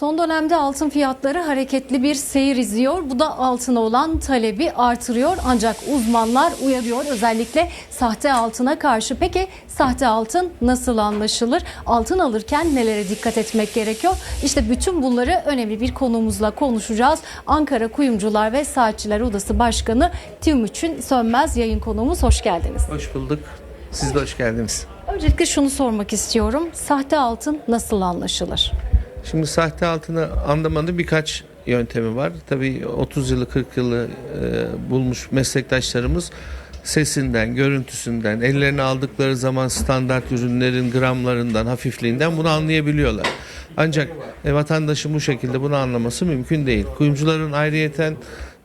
Son dönemde altın fiyatları hareketli bir seyir izliyor. Bu da altına olan talebi artırıyor. Ancak uzmanlar uyarıyor özellikle sahte altına karşı. Peki sahte altın nasıl anlaşılır? Altın alırken nelere dikkat etmek gerekiyor? İşte bütün bunları önemli bir konuğumuzla konuşacağız. Ankara Kuyumcular ve Saatçiler Odası Başkanı Timuçin Sönmez yayın konuğumuz. Hoş geldiniz. Hoş bulduk. Siz de hoş geldiniz. Öncelikle şunu sormak istiyorum. Sahte altın nasıl anlaşılır? Şimdi sahte altını anlamanın birkaç yöntemi var. Tabii 30 yılı 40 yılı e, bulmuş meslektaşlarımız sesinden, görüntüsünden, ellerine aldıkları zaman standart ürünlerin gramlarından, hafifliğinden bunu anlayabiliyorlar. Ancak e, vatandaşın bu şekilde bunu anlaması mümkün değil. Kuyumcuların ayrıyeten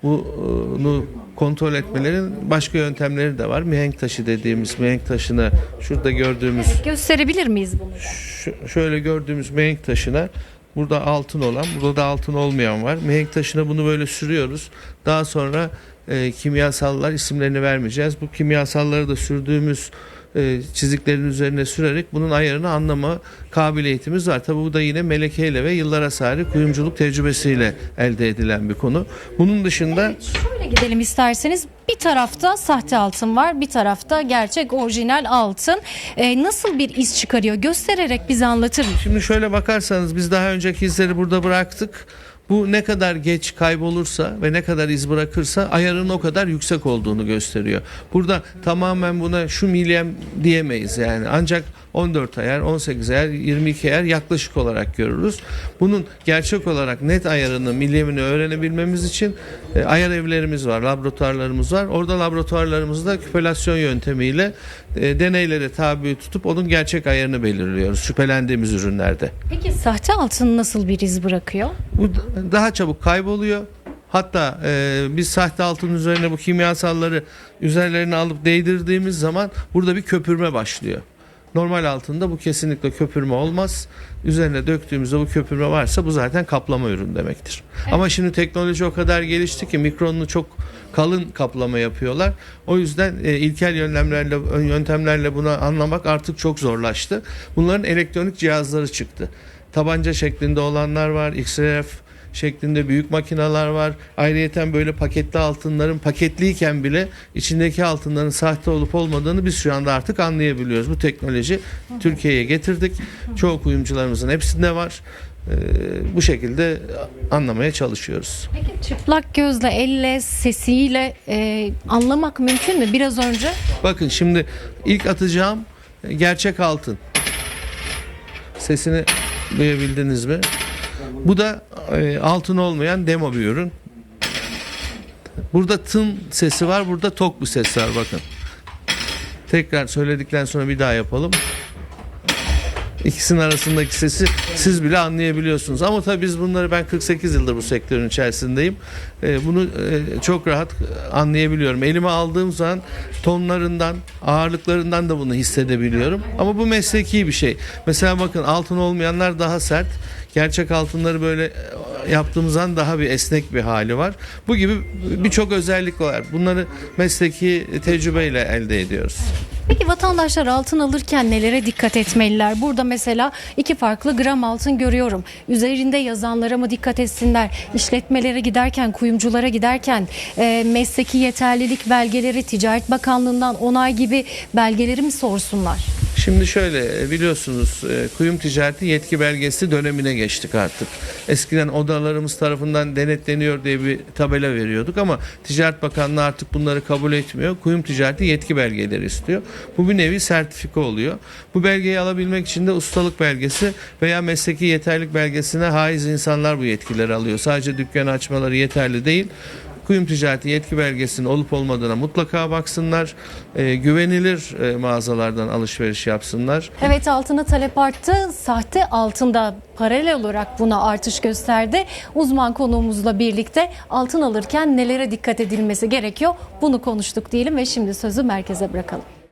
bunu kontrol etmelerin başka yöntemleri de var. Mihenk taşı dediğimiz mihenk taşını şurada gördüğümüz Gösterebilir miyiz bunu? Şöyle gördüğümüz mihenk taşına burada altın olan burada da altın olmayan var. Mihenk taşına bunu böyle sürüyoruz. Daha sonra e, kimyasallar isimlerini vermeyeceğiz. Bu kimyasalları da sürdüğümüz e, çiziklerin üzerine sürerek bunun ayarını anlama kabiliyetimiz var. Tabi bu da yine melekeyle ve yıllara sari kuyumculuk tecrübesiyle elde edilen bir konu. Bunun dışında Şöyle gidelim isterseniz. Tarafta sahte altın var, bir tarafta gerçek orijinal altın. Ee, nasıl bir iz çıkarıyor? Göstererek bize anlatır mı? Şimdi şöyle bakarsanız biz daha önceki izleri burada bıraktık. Bu ne kadar geç kaybolursa ve ne kadar iz bırakırsa ayarın o kadar yüksek olduğunu gösteriyor. Burada tamamen buna şu milyem diyemeyiz yani. Ancak 14 ayar, 18 ayar, 22 ayar yaklaşık olarak görürüz. Bunun gerçek olarak net ayarını, milyemini öğrenebilmemiz için e, ayar evlerimiz var, laboratuvarlarımız var. Orada laboratuvarlarımızda küpelasyon yöntemiyle e, deneylere tabi tutup onun gerçek ayarını belirliyoruz şüphelendiğimiz ürünlerde. Peki sahte altın nasıl bir iz bırakıyor? Bu daha çabuk kayboluyor. Hatta e, biz sahte altın üzerine bu kimyasalları üzerlerine alıp değdirdiğimiz zaman burada bir köpürme başlıyor. Normal altında bu kesinlikle köpürme olmaz. Üzerine döktüğümüzde bu köpürme varsa bu zaten kaplama ürün demektir. Ama şimdi teknoloji o kadar gelişti ki mikronlu çok kalın kaplama yapıyorlar. O yüzden e, ilkel yöntemlerle yöntemlerle bunu anlamak artık çok zorlaştı. Bunların elektronik cihazları çıktı. Tabanca şeklinde olanlar var, XRF şeklinde büyük makineler var. Ayrıyeten böyle paketli altınların paketliyken bile içindeki altınların sahte olup olmadığını biz şu anda artık anlayabiliyoruz. Bu teknoloji Türkiye'ye getirdik. Çoğu kuyumcularımızın hepsinde var. Ee, bu şekilde anlamaya çalışıyoruz. Peki çıplak gözle, elle, sesiyle e, anlamak mümkün mü? Biraz önce Bakın şimdi ilk atacağım gerçek altın. Sesini duyabildiniz mi? Bu da e, altın olmayan demo bir ürün. Burada tın sesi var, burada tok bir ses var bakın. Tekrar söyledikten sonra bir daha yapalım. İkisinin arasındaki sesi siz bile anlayabiliyorsunuz. Ama tabii biz bunları ben 48 yıldır bu sektörün içerisindeyim. Ee, bunu e, çok rahat anlayabiliyorum. Elime aldığım zaman tonlarından, ağırlıklarından da bunu hissedebiliyorum. Ama bu mesleki bir şey. Mesela bakın altın olmayanlar daha sert. Gerçek altınları böyle e, yaptığımız zaman daha bir esnek bir hali var. Bu gibi birçok özellik var. Bunları mesleki tecrübeyle elde ediyoruz. Peki vatandaşlar altın alırken nelere dikkat etmeliler? Burada mesela iki farklı gram altın görüyorum. Üzerinde yazanlara mı dikkat etsinler? İşletmelere giderken, kuyumculara giderken e, mesleki yeterlilik belgeleri, Ticaret Bakanlığı'ndan onay gibi belgeleri mi sorsunlar? Şimdi şöyle e, biliyorsunuz e, kuyum ticareti yetki belgesi dönemine geçtik artık. Eskiden odalarımız tarafından denetleniyor diye bir tabela veriyorduk ama Ticaret Bakanlığı artık bunları kabul etmiyor. Kuyum ticareti yetki belgeleri istiyor. Bu bir nevi sertifika oluyor. Bu belgeyi alabilmek için de ustalık belgesi veya mesleki yeterlilik belgesine haiz insanlar bu yetkileri alıyor. Sadece dükkan açmaları yeterli değil. Kuyum ticareti yetki belgesinin olup olmadığına mutlaka baksınlar. E, güvenilir e, mağazalardan alışveriş yapsınlar. Evet altına talep arttı. Sahte altında paralel olarak buna artış gösterdi. Uzman konuğumuzla birlikte altın alırken nelere dikkat edilmesi gerekiyor? Bunu konuştuk diyelim ve şimdi sözü merkeze bırakalım.